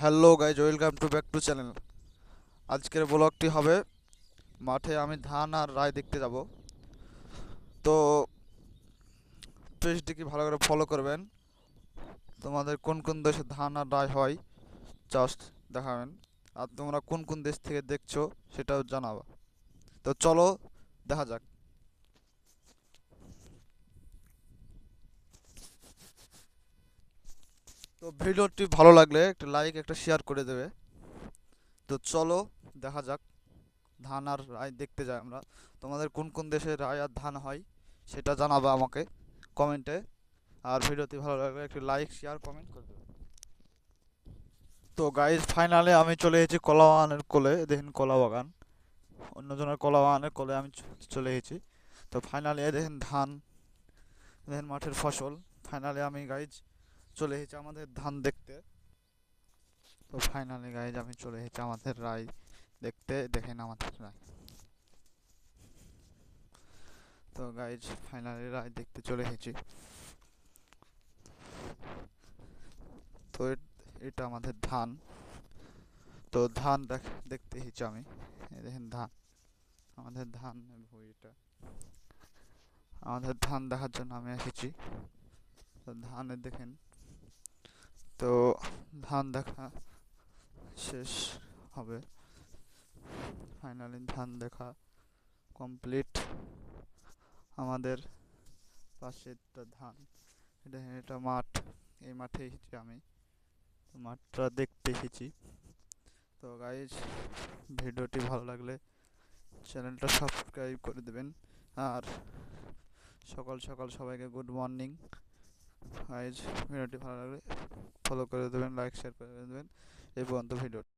Hello guys, welcome to back to channel. আজকের ব্লগটি হবে মাঠে আমি ধান আর রায় দেখতে যাব। তো পেজটিকে ভালো করে ফলো করবেন? তোমাদের কোন কোন দেশে ধান আর রায় হয় জাস্ট দেখাবেন। আর তোমরা কোন কোন দেশ থেকে দেখছ, সেটাও জানাবা। তো চলো, দেখা যাক। তো ভিডিওটি ভালো লাগলে একটা লাইক একটা শেয়ার করে দেবে। তো চলো, দেখা যাক, ধান আর রায় দেখতে যাই আমরা। তোমাদের কোন কোন দেশে রায় আর ধান হয়, সেটা জানাবে আমাকে কমেন্টে আর ভিডিওটি ভালো লাগলে একটু লাইক শেয়ার কমেন্ট করে দেবে। তো গাইজ ফাইনালে আমি চলে এসেছি কলা বাগানের কোলে। দেখেন কলা বাগান। অন্যজনের কলা বাগানের কোলে আমি চলে এসেছি। তো ফাইনালি দেখেন ধান। দেখেন মাঠের ফসল। ফাইনালি আমি গাইজ চলে এসেছি আমাদের ধান দেখতে। তো ফাইনালি গাইজ আমি চলে এসেছি আমাদের রায় দেখতে। দেখেন আমাদের রায়। তো গাইজ ফাইনালি রায় দেখতে চলে এসেছি। তো এটা আমাদের ধান। তো ধান দেখ- দেখতে এসেছি আমি। দেখেন ধান। আমাদের ধান ভুঁইটা আমাদের ধান দেখার জন্য আমি এসেছি। তো ধানে দেখেন। তো ধান দেখা শেষ হবে। ফাইনালি ধান দেখা কমপ্লিট আমাদের পাশে একটা ধান। এটা এটা মাঠ, এই মাঠে এসেছি আমি। মাঠটা দেখতে এসেছি। তো গাইজ ভিডিওটি ভালো লাগলে চ্যানেলটা সাবস্ক্রাইব করে দেবেন। আর সকাল সকাল সবাইকে গুড মর্নিং গাইজ ভিডিওটি ভালো লাগলে ফলো করে দেবেন লাইক শেয়ার করে দেবেন। এই পর্যন্ত ভিডিও